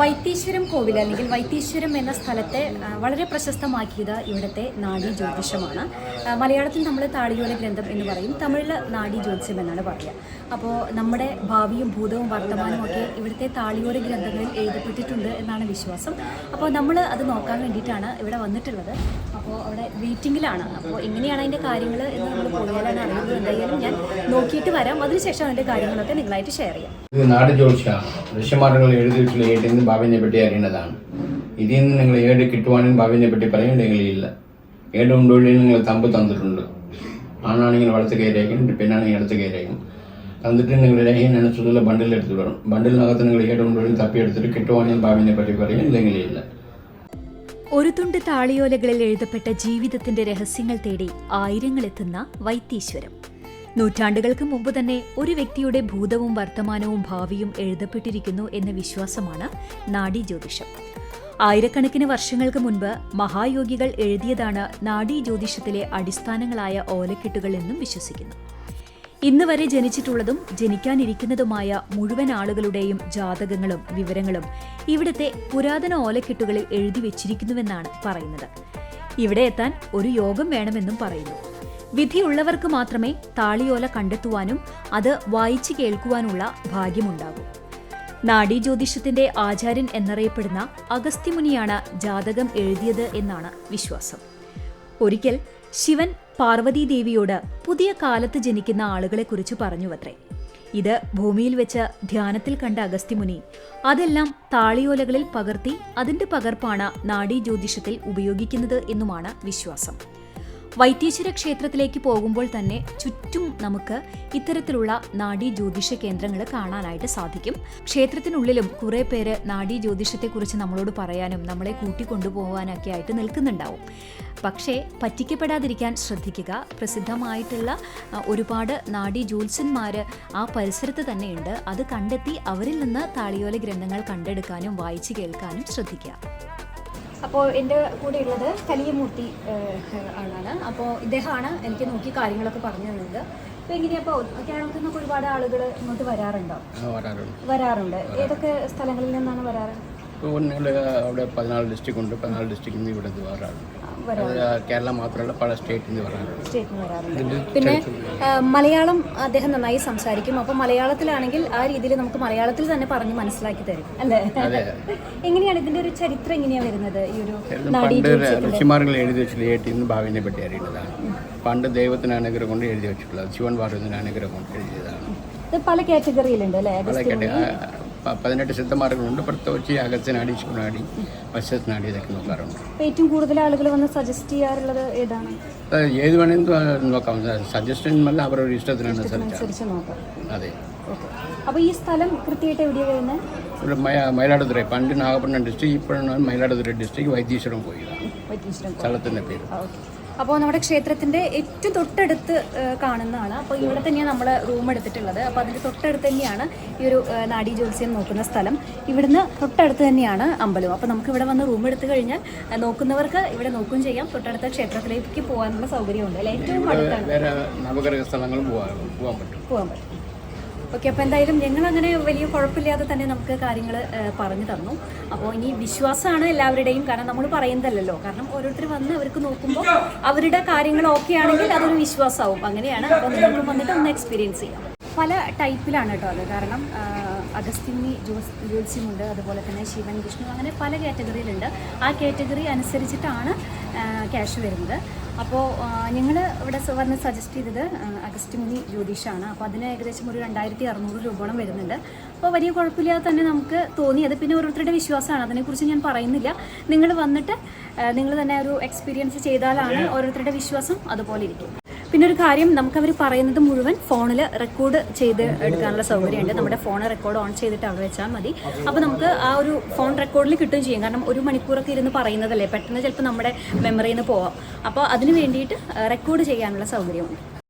വൈത്തീശ്വരം കോവിൽ അല്ലെങ്കിൽ വൈത്തീശ്വരം എന്ന സ്ഥലത്തെ വളരെ പ്രശസ്തമാക്കിയത് ഇവിടുത്തെ നാഡി ജ്യോതിഷമാണ്. മലയാളത്തിൽ നമ്മൾ താളിയോല ഗ്രന്ഥം എന്ന് പറയും. തമിഴിൽ നാഡി ജ്യോതിഷം എന്നാണ് പറയുക. അപ്പോൾ നമ്മുടെ ഭാവിയും ഭൂതവും വർത്തമാനവും ഒക്കെ ഇവിടുത്തെ താളിയോല ഗ്രന്ഥങ്ങളിൽ എഴുതപ്പെട്ടിട്ടുണ്ട് എന്നാണ് വിശ്വാസം. അപ്പോൾ നമ്മൾ അത് നോക്കാൻ വേണ്ടിയിട്ടാണ് ഇവിടെ വന്നിട്ടുള്ളത്. അപ്പോൾ അവിടെ വെയിറ്റിങ്ങിലാണ് അപ്പോൾ എങ്ങനെയാണ് അതിന്റെ കാര്യങ്ങൾ എന്ന് നമ്മൾ പോയാലാണ് അറിയുന്നത്. എന്തായാലും ഞാൻ നോക്കിയിട്ട് വരാം. അതിനുശേഷം അതിന്റെ കാര്യങ്ങളൊക്കെ നിങ്ങളായിട്ട് ഷെയർ ചെയ്യാം. ഇത് നാട് ജ്യോതിഷമാണ് ഋഷിമാർകൾ എഴുതിയിട്ടുള്ള ഏട്ടിന്ന് ഭാവിനെ പറ്റി അറിയേണ്ടതാണ് ഇതിൽ നിന്ന് നിങ്ങൾ ഏട് കിട്ടുവാനും ഭാവിനെ പറ്റി പറയേണ്ടെങ്കിൽ ഇല്ല. ഏട് ഉണ്ടോ നിങ്ങൾ തമ്പ് തന്നിട്ടുണ്ട്. ആണാണെങ്കിൽ വലത്ത് കയറിയേക്കും പെണ്ണാണെങ്കിൽ ഇടത്ത് കയറിയേക്കും. തന്നിട്ട് നിങ്ങൾ രേഖയും അനുസരിച്ചുള്ള ബണ്ടിൽ എടുത്ത് വിടണം ബണ്ടിലിനകത്ത് നിങ്ങൾ ഏട് തപ്പിയെടുത്തിട്ട് കിട്ടുവാനും ഭാവിനെ പറ്റി പറയും ഇല്ല. ഒരു തുണ്ട് താളിയോലകളിൽ എഴുതപ്പെട്ട ജീവിതത്തിന്റെ രഹസ്യങ്ങൾ തേടി ആയിരങ്ങൾ എത്തുന്ന വൈത്തീശ്വരം. നൂറ്റാണ്ടുകൾക്ക് മുമ്പ് തന്നെ ഒരു വ്യക്തിയുടെ ഭൂതവും വർത്തമാനവും ഭാവിയും എഴുതപ്പെട്ടിരിക്കുന്നു എന്ന വിശ്വാസമാണ് നാഡി ജ്യോതിഷം. ആയിരക്കണക്കിന് വർഷങ്ങൾക്ക് മുൻപ് മഹായോഗികൾ എഴുതിയതാണ് നാഡി ജ്യോതിഷത്തിലെ അടിസ്ഥാനങ്ങളായ ഓലക്കെട്ടുകൾ എന്നും വിശ്വസിക്കുന്നു. ഇന്ന് വരെ ജനിച്ചിട്ടുള്ളതും ജനിക്കാനിരിക്കുന്നതുമായ മുഴുവൻ ആളുകളുടെയും ജാതകങ്ങളും വിവരങ്ങളും ഇവിടുത്തെ പുരാതന ഓലക്കെട്ടുകളിൽ എഴുതി വെച്ചിരിക്കുന്നുവെന്നാണ് പറയുന്നത്. ഇവിടെ എത്താൻ ഒരു യോഗം വേണമെന്നും പറയുന്നു. വിധിയുള്ളവർക്ക് മാത്രമേ താളിയോല കണ്ടെത്തുവാനും അത് വായിച്ചു കേൾക്കുവാനുള്ള ഭാഗ്യമുണ്ടാകൂ. നാഡീ ജ്യോതിഷത്തിന്റെ ആചാര്യൻ എന്നറിയപ്പെടുന്ന അഗസ്ത്യമുനിയാണ് ജാതകം എഴുതിയത് എന്നാണ് വിശ്വാസം. ഒരിക്കൽ ശിവൻ പാർവതീദേവിയോട് പുതിയ കാലത്ത് ജനിക്കുന്ന ആളുകളെക്കുറിച്ച് പറഞ്ഞുവത്രേ. ഇത് ഭൂമിയിൽ വെച്ച് ധ്യാനത്തിൽ കണ്ട അഗസ്ത്യമുനി അതെല്ലാം താളിയോലകളിൽ പകർത്തി അതിന്റെ പകർപ്പാണ് നാഡീ ജ്യോതിഷത്തിൽ ഉപയോഗിക്കുന്നത് എന്നുമാണ് വിശ്വാസം. വൈദ്യേശ്വര ക്ഷേത്രത്തിലേക്ക് പോകുമ്പോൾ തന്നെ ചുറ്റും നമുക്ക് ഇത്തരത്തിലുള്ള നാഡീ ജ്യോതിഷ കേന്ദ്രങ്ങൾ കാണാനായിട്ട് സാധിക്കും. ക്ഷേത്രത്തിനുള്ളിലും കുറേ പേര് നാഡീ ജ്യോതിഷത്തെക്കുറിച്ച് നമ്മളോട് പറയാനും നമ്മളെ കൂട്ടിക്കൊണ്ടുപോകാനൊക്കെ ആയിട്ട് നിൽക്കുന്നുണ്ടാവും. പക്ഷേ പറ്റിക്കപ്പെടാതിരിക്കാൻ ശ്രദ്ധിക്കുക. പ്രസിദ്ധമായിട്ടുള്ള ഒരുപാട് നാഡീ ജ്യോത്സ്യന്മാർ ആ പരിസരത്ത് തന്നെയുണ്ട്. അത് കണ്ടെത്തി അവരിൽ നിന്ന് താളിയോല ഗ്രന്ഥങ്ങൾ കണ്ടെടുക്കാനും വായിച്ചു കേൾക്കാനും ശ്രദ്ധിക്കുക. അപ്പോൾ എന്റെ കൂടെ ഉള്ളത് കലിയമൂർത്തി ആളാണ്. അപ്പോൾ ഇദ്ദേഹമാണ് എനിക്ക് നോക്കി കാര്യങ്ങളൊക്കെ പറഞ്ഞു തന്നത്. അപ്പോൾ എങ്ങനെയപ്പോൾ കേരളത്തിൽ നിന്നൊക്കെ ഒരുപാട് ആളുകൾ ഇങ്ങോട്ട് വരാറുണ്ടോ? വരാറുണ്ട്. വരാറുണ്ട്. ഏതൊക്കെ സ്ഥലങ്ങളിൽ നിന്നാണ് വരാറ്? അവിടെ പതിനാല് ഡിസ്ട്രിക്ട് ഉണ്ട്. പതിനാല് ഡിസ്ട്രിക്റ്റിൽ നിന്ന് ഇവിടെ നിന്ന് കേരള മാത്രമല്ല പല സ്റ്റേറ്റിൽ നിന്ന് വരാറുണ്ട്. സ്റ്റേറ്റിൽ നിന്ന് വരാറുണ്ട്. പിന്നെ മലയാളം അദ്ദേഹം നന്നായി സംസാരിക്കും. അപ്പോൾ മലയാളത്തിലാണെങ്കിൽ ആ രീതിയിൽ നമുക്ക് മലയാളത്തിൽ തന്നെ പറഞ്ഞ് മനസ്സിലാക്കി തരും അല്ലേ? എങ്ങനെയാണ് ഇതിന്റെ ഒരു ചരിത്രം എങ്ങനെയാണ് വരുന്നത്? ഈ ഒരു ഋഷിമാർഗ് പണ്ട് എഴുതി വെച്ചിട്ടുള്ള ഏട്ടിൽ നിന്ന് ഭാവിനെ പറ്റി അറിയേണ്ടതാണ്. പണ്ട് ദൈവത്തിന് അനുഗ്രഹം കൊണ്ട് എഴുതി വെച്ചിട്ടുള്ളത്. ശിവൻ പാർവതിന് അനുഗ്രഹം കൊണ്ട് എഴുതിയതാണ്. പല കാറ്റഗറിയിലുണ്ട് അല്ലേ? പതിനെട്ട് സിദ്ധമാർഗങ്ങളുണ്ട്. പ്രത്യേകിച്ച് അഗസ്ത്യനാടി ശിവനാടി വശത്തിനാടി ഇതൊക്കെ നോക്കാറുണ്ട്. ഏറ്റവും കൂടുതൽ ആളുകൾ വന്ന് സജസ്റ്റ് ചെയ്യാറുള്ളത് ഏതാണ്? ഏത് വേണമെങ്കിലും നോക്കാം. സജഷൻ അല്ല അവരുടെ ഇഷ്ടത്തിനാണ് അതെ. അപ്പോൾ ഈ സ്ഥലം കൃത്യമായിട്ട് എവിടെയാണ് വരുന്നത് ഇവിടെ മയ- മയിലാടുതുறை പണ്ട് നാഗപട്ടണം ഡിസ്ട്രിക്ട് ഇപ്പോഴാണ് മയിലാടുതുറ ഡിസ്ട്രിക്ട് വൈത്തീശ്വരം പോയി സ്ഥലത്തിന്റെ പേര്. അപ്പോൾ നമ്മുടെ ക്ഷേത്രത്തിന്റെ ഏറ്റവും തൊട്ടടുത്ത് കാണുന്നതാണ് അപ്പോൾ ഇവിടെ തന്നെയാണ് നമ്മൾ റൂം എടുത്തിട്ടുള്ളത്. അപ്പോൾ അതിന്റെ തൊട്ടടുത്ത് തന്നെയാണ് ഈ ഒരു നാടി നാഡീ ജ്യോത്സ്യം നോക്കുന്ന സ്ഥലം. ഇവിടുന്ന് തൊട്ടടുത്ത് തന്നെയാണ് അമ്പലം അപ്പോൾ നമുക്ക് ഇവിടെ വന്ന് റൂം എടുത്തു കഴിഞ്ഞാൽ നോക്കുന്നവർക്ക് ഇവിടെ നോക്കുകയും ചെയ്യാം. തൊട്ടടുത്ത ക്ഷേത്രത്തിലേക്ക് പോകാനുള്ള സൗകര്യമുണ്ട്. അല്ലെ? ഏറ്റവും അടുത്താണ്. വേറെ നവഗ്രഹ സ്ഥലങ്ങളും പോകാൻ പറ്റും. പോകാൻ പറ്റും. ഓക്കെ അപ്പോൾ എന്തായാലും ഞങ്ങൾ അങ്ങനെ വലിയ കുഴപ്പമില്ലാതെ തന്നെ നമുക്ക് കാര്യങ്ങൾ പറഞ്ഞു തന്നു. അപ്പോൾ ഇനി വിശ്വാസമാണ് എല്ലാവരുടെയും. കാരണം നമ്മൾ പറയുന്നതല്ലല്ലോ. കാരണം ഓരോരുത്തർ വന്ന് അവർക്ക് നോക്കുമ്പോൾ അവരുടെ കാര്യങ്ങൾ ഓക്കെ ആണെങ്കിൽ അതൊരു വിശ്വാസമാവും അങ്ങനെയാണ്. അപ്പോൾ നിങ്ങൾക്ക് വന്നിട്ട് ഒന്ന് എക്സ്പീരിയൻസ് ചെയ്യാം. പല ടൈപ്പിലാണ് കേട്ടോ അത്. കാരണം അഗസ്തിനി ജ്യോത്സ്യമുണ്ട്. അതുപോലെ തന്നെ ശിവൻ വിഷ്ണു അങ്ങനെ പല കാറ്റഗറിയിലുണ്ട് ആ കാറ്റഗറി അനുസരിച്ചിട്ടാണ് ക്യാഷ് വരുന്നത്. അപ്പോൾ ഞങ്ങൾ ഇവിടെ സുവർണ സജസ്റ്റ് ചെയ്തത് അഗസ്റ്റ് മുനി ജ്യോതിഷാണ്. അപ്പോൾ അതിന് ഏകദേശം ഒരു രണ്ടായിരത്തി അറുന്നൂറ് രൂപയോളം വരുന്നുണ്ട്. അപ്പോൾ വലിയ കുഴപ്പമില്ലാതെ തന്നെ നമുക്ക് തോന്നിയത് പിന്നെ ഓരോരുത്തരുടെ വിശ്വാസമാണ്. അതിനെക്കുറിച്ച് ഞാൻ പറയുന്നില്ല. നിങ്ങൾ വന്നിട്ട് നിങ്ങൾ തന്നെ ഒരു എക്സ്പീരിയൻസ് ചെയ്താലാണ് ഓരോരുത്തരുടെ വിശ്വാസം അതുപോലെ ഇരിക്കും. പിന്നെ ഒരു കാര്യം നമുക്ക് അവർ പറയുന്നത് മുഴുവൻ ഫോണിൽ റെക്കോർഡ് ചെയ്ത് എടുക്കാനുള്ള സൗകര്യമുണ്ട്. നമ്മുടെ ഫോൺ റെക്കോർഡ് ഓൺ ചെയ്തിട്ട് അവിടെ വെച്ചാൽ മതി. അപ്പോൾ നമുക്ക് ആ ഒരു ഫോൺ റെക്കോർഡിൽ കിട്ടുകയും ചെയ്യും. കാരണം ഒരു മണിക്കൂറൊക്കെ ഇരുന്ന് പറയുന്നതല്ലേ? പെട്ടെന്ന് ചിലപ്പോൾ നമ്മുടെ മെമ്മറിയിൽ നിന്ന് പോവാം. അപ്പോൾ അതിന് വേണ്ടിയിട്ട് റെക്കോർഡ് ചെയ്യാനുള്ള സൗകര്യമുണ്ട്.